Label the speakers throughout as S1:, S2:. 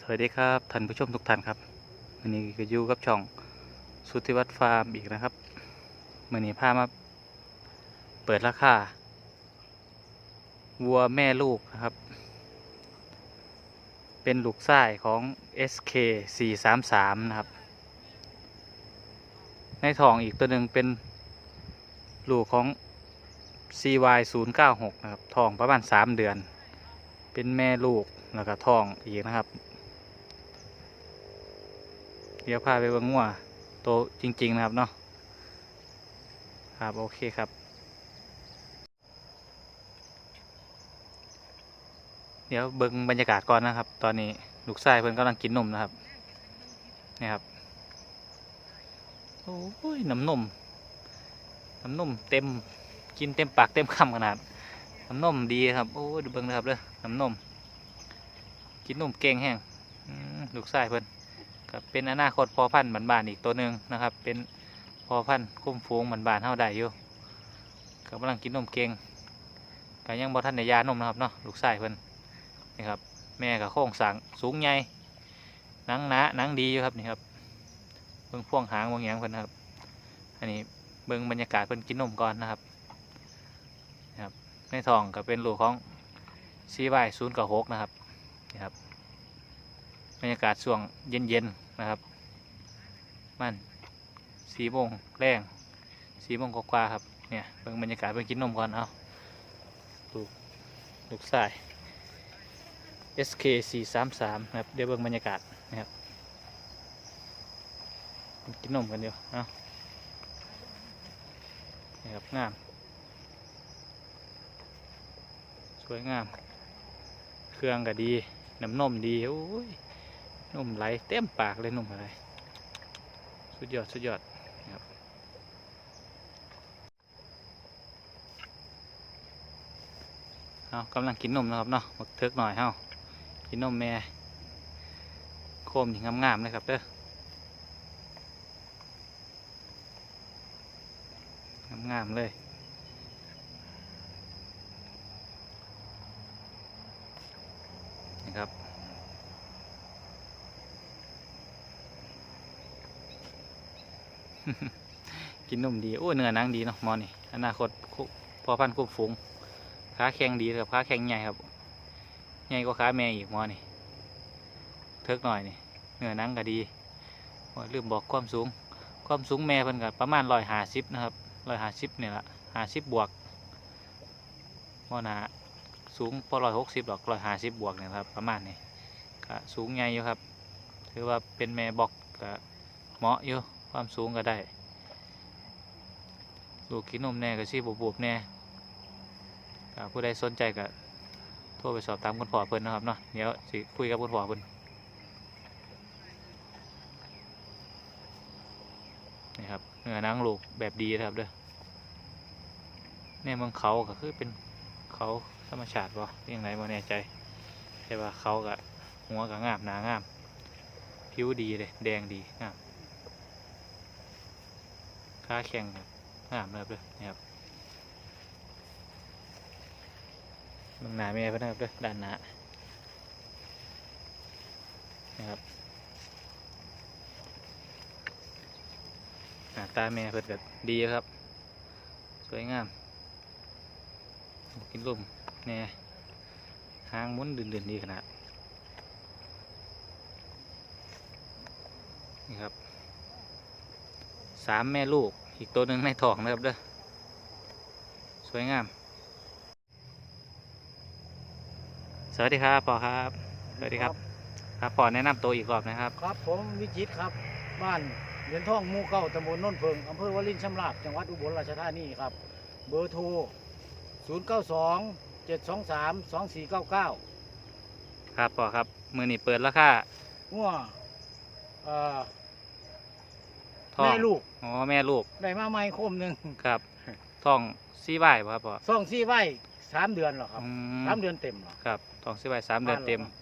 S1: สวัสดีครับท่านผู้ชมทุกท่านครับวันนี้ก็อยู่กับช่องสุทธิวัฒน์ฟาร์มอีกนะครับวันนี้พามาเปิดราคาวัวแม่ลูกนะครับ เป็นลูกไส้ของ SK 433นะครับ ในท้องอีกตัวหนึ่งเป็นลูกของ CY 096นะครับท้องประมาณ 3 เดือน เป็นแม่ลูกแล้วก็ท้องอีกนะครับ เดี๋ยวพาไปเบิ่งงัวโตจริง ๆ นะครับเนาะครับโอเคครับ เดี๋ยวเบิ่งบรรยากาศก่อนนะครับ ตอนนี้ลูกชายเพิ่นกำลังกินนมนะครับนี่ครับโอ้ยน้ำนมน้ำนมเต็มกินเต็มปากเต็มคำขนาดน้ำนมดีครับโอ้ยดูเบิ่งนะครับเด้อน้ำนมกินนมเก่งแห้งลูกชายเพิ่น ครับเป็นอนาคตพอพันธุ์บานๆอีกตัวหนึ่งนะครับ เป็นพอพันธุ์คุ้มฟูงบานๆเท่าใดอยู่กำลังกินนมเก่งก็ยังบ่ทันได้ยานมนะครับเนาะลูกชายเพิ่นนี่ครับ แม่กับโค้งสังสูงใหญ่หนังหนาหนังดีอยู่ครับนี่ครับเบิ่งพ่วงหางเบิ่งหยังเพิ่นครับ อันนี้เบิ่งบรรยากาศเพิ่นกินนมก่อนนะครับนะครับในทองก็เป็นลูกของซีไวศูนย์กับหกนะครับนี่ครับบรรยากาศช่วงเย็นๆ นะครับ มันสีโมงแรงสีโมงกว่าครับเนี่ยเบิ่งบรรยากาศเบิ่งกินนมก่อนเอาลูกลูกสาย SK 433นะครับเดี๋ยวเบิ่งบรรยากาศนะครับกินนมกันเดียวเอานี่ครับงาม สวยงาม เครื่องก็ดี น้ำนมดีโอ้ย นุ่มไหลเต็มปากเลยนุ่มอะไรสุดยอดสุดยอดครับเอากำลังกินนมนะครับเนาะบักเทิกหน่อยเฮากินนมแม่โคมนี่งามๆเลยครับเด้องามๆเลย นะครับ กินนมดีโอ้เนื้อนังดีเนาะมอนี่อนาคตพอพันควบฝูงขาแข็งดีครับขาแข็งใหญ่ครับใหญ่กว่าขาแม่อีกมอนี่เทิกหน่อยนี่เนื้อนังก็ดีลืมบอกความสูง ความสูงแม่เพิ่นก็ประมาณร้อยห้าสิบนะครับร้อยห้าสิบเนี่แหละห้าสิบบวกมอนาสูงพอร้อยหกสิบหรอกร้อยห้าสิบบวกเนี่ยครับประมาณนี้ก็สูงใหญ่อยู่ครับ ถือว่าเป็นแม่บอกก็เหมาะอยู่ ความสูงก็ได้ลูกกินนมแน่ก็ชีบวบๆแน่ผู้ใดสนใจก็โทรไปสอบถามคุณพ่อเพิ่นนะครับเนาะเดี๋ยวสิคุยกับคุณพ่อเพิ่นนี่ครับเนื้อนังลูกแบบดีนะครับเด้อเนี่ยเมืองเขาก็คือเป็นเขาธรรมชาติบ่ยังไงบ่แน่ใจแต่ว่าเขาก็หัวก็งามหนางามผิวดีเลยแดงดีงาม ขาแข็งครับงามเลยครับเด้อนี่ครับเบื้องหน้าแม่เพิ่นนะครับเด้อด้านหน้านะครับหน้าตาแม่เพิ่นก็ดีครับ สวยงามกินลมแน่หางหมุนเดินๆดีขนาดนี่ครับ สามแม่ลูก อีกตัวหนึ่งในท้องนะครับเด้อสวยงาม สวัสดีครับปอครับ สวัสดีครับ ครับปอแนะนำตัวอีกรอบนะครับ
S2: ครับผมวิจิตรครับ บ้านเหรียญทองหมู่เก้าตำบลโนนเพิงอำเภอวารินชำราบจังหวัดอุบลราชธานีครับ เบอร์โทร 0 9 2 7 2 3 2 4 9 9
S1: ครับปอครับ มือนี่เปิดราคา
S2: งัวเอ่อ
S1: ท้อง
S2: แม่ลูก
S1: อ๋อแม่ลูก
S2: ได้มาใหม่คมหนึ่ง
S1: ครับท้องซีใบป่ะครับปอ
S2: ซ่องซี่ไว้สามเดือนหรอครับ
S1: อื
S2: สามเดือนเต็มหรอ
S1: ครับท้องซีใบสามเดือน
S2: บ้
S1: เต็ม
S2: หรครับ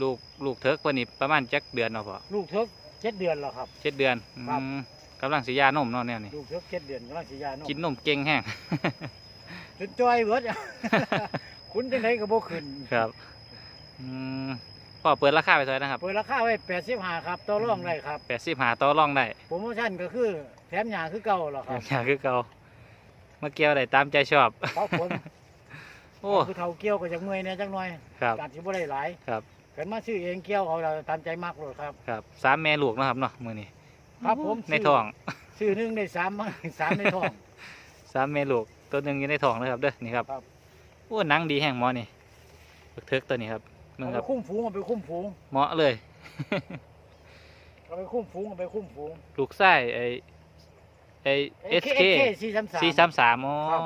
S1: ลูกลูกเทิร์กวันนี้ประมาณจักเดือนเนาะปอ
S2: ลูกเทิกเจ็ดเดือนหรอครับ
S1: เจ็ดเดือนอื
S2: ครับ
S1: มกำลังสียานมเนาะเนี่ยนี่
S2: ลูกเทิกเจ็ดเดือนกำลังสียาน
S1: กินนมเก่งแห้ง
S2: จนจ้อยเบิดคุณจังไดก็บ่ขึ้น
S1: ครับอืม พ่อเปิดราคาไปเท่าไหร่นะครับ
S2: เปิดราคาไว้แปดสิบห้าครับต่อรองได้ครับ
S1: แปดสิบหาต่อรองได้
S2: โปรโมชั่นก็คือแถมหยาคือเก่าหรอครับ
S1: อยากคือเก่ามาเกี่ยวได้ตามใจชอบ
S2: เพราะผล
S1: โอ้
S2: คือเท่าเกี่ยวก็จะเมื่อยเนี่ยจักหน่อย
S1: ครับ
S2: การที่บ่ได้หลาย
S1: ครับ
S2: เกิดมาซื้อเองเกี่ยวเอาเราตามใจมากเลยครับ
S1: ครับสามแม่ลูกเนาะครับเนาะมือนี้
S2: ครับผม
S1: ในท้อง
S2: ซื้อหนึ่งได้สามมั้งสามในท้อง
S1: สามแม่ลูกตัวหนึ่งอยู่ในท้องนะครับเด้อนี่ครับ
S2: ครับ
S1: โอ้หนังดีแห่งหมอนี่บักเทิกตัวนี้ครับ มึง
S2: เอา
S1: ค
S2: ไป
S1: รับ
S2: คุ้มฝูงเอาไปคุ้มฝูง
S1: เหมาะเลย
S2: เอาไปคุ้มฝูงเอาไปคุ้มฝูง
S1: ลูกไส้ไอไอเอสเค
S2: สี่สามสาม
S1: สี่สามสามอ๋อ
S2: ครับ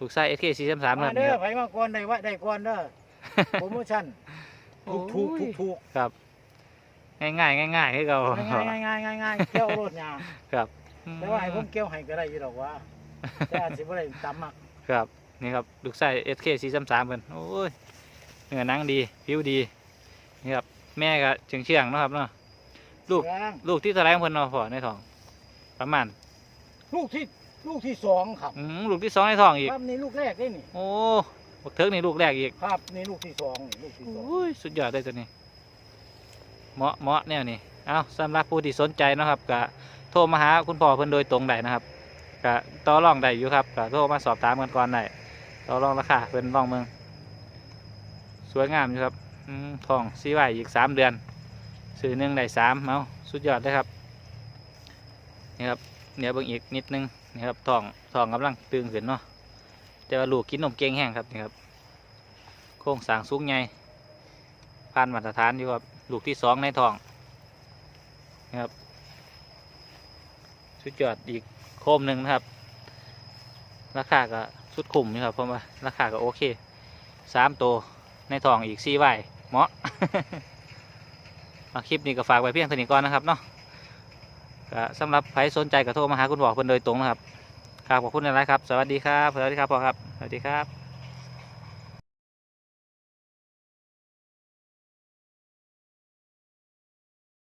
S1: ลูกไส้เอสเคสี่สามสามค
S2: มา
S1: รับ
S2: เด้
S1: นี่
S2: อ
S1: ครับ
S2: ไปมาก่อนได้ว่าได้ก่อนเด้อโปรโมชั่นถูกถูก
S1: โอ้ย
S2: ถูกถูก
S1: ครับ ง่ายง่ายง่ายง่ายให้เรา
S2: ง่ายง่ายง่ายง่ายง่ายเกี่ยวรถยาง
S1: ครับ
S2: แต่ว่าให้ผมเกี่ยวให้ก็ได้อยู่ดอกว่าแต่อาจจะไม่ได้ตามมัก
S1: ครับนี่ครับลูกไส้เอสเคสี่สามสามเพิ่นโอ้ย เนื้อหนังดีผิวดีนี่ครับแม่ก็เชียงเชียงๆเนาะครับเนาะลูก
S2: แรง
S1: ลูกที่เท่าไหรของเพิ่นเนาะพ่อในท้องประมาณ
S2: ลูกที่ลูกที่สองครับ
S1: อืมลูกที่สองในท้องอีก
S2: ครับนี่ลูกแรกนี่นี่
S1: โอ้บักเทิกนี่ลูกแรกอีก
S2: ครับนี่ลูกที่สองนี่ลูกที่สอง
S1: โอ้ยสุดยอดเลยตัวนี้เหมาะเหมาะแนวนี้เอาสำหรับผู้ที่สนใจเนาะครับก็โทรมาหาคุณพ่อเพิ่นโดยตรงได้นะครับก็ต่อรองได้อยู่ครับก็โทรมาสอบถามกันก่อนได้ต่อรองราคาเพิ่นลองเมืองส วยงามอยู่ครับทองซีไว้อีกสามเดือน ซื้อหนึ่งได้สามเอาสุดยอดเลยครับนี่ครับเดี๋ยวเบิ่งอีกนิดนึงนี่ครับทองทองกำลังตึงขึ้นเนาะแต่ว่าลูกกินนมเก่งแห้งครับนี่ครับโครงสางสูงใหญ่ผ่านมาตรฐานอยู่ครับลูกที่สองในทองนะครับสุดยอดอีกโคมหนึ่งนะครับ ราคาก็สุดคุ้มนี่ครับเพราะว่าราคาก็โอเคสามตัว ในทองอีกสี่ใบเหมาะเอาคลิปนี้ก็ฝากไว้เพียงเท่านี้ก่อนนะครับเนาะก็สำหรับใครสนใจก็โทรมาหาคุณบอกเพิ่นโดยตรงนะครับครับขอบคุณนะครับ สวัสดีครับ สวัสดีครับพ่อครับ สวัสดีครับ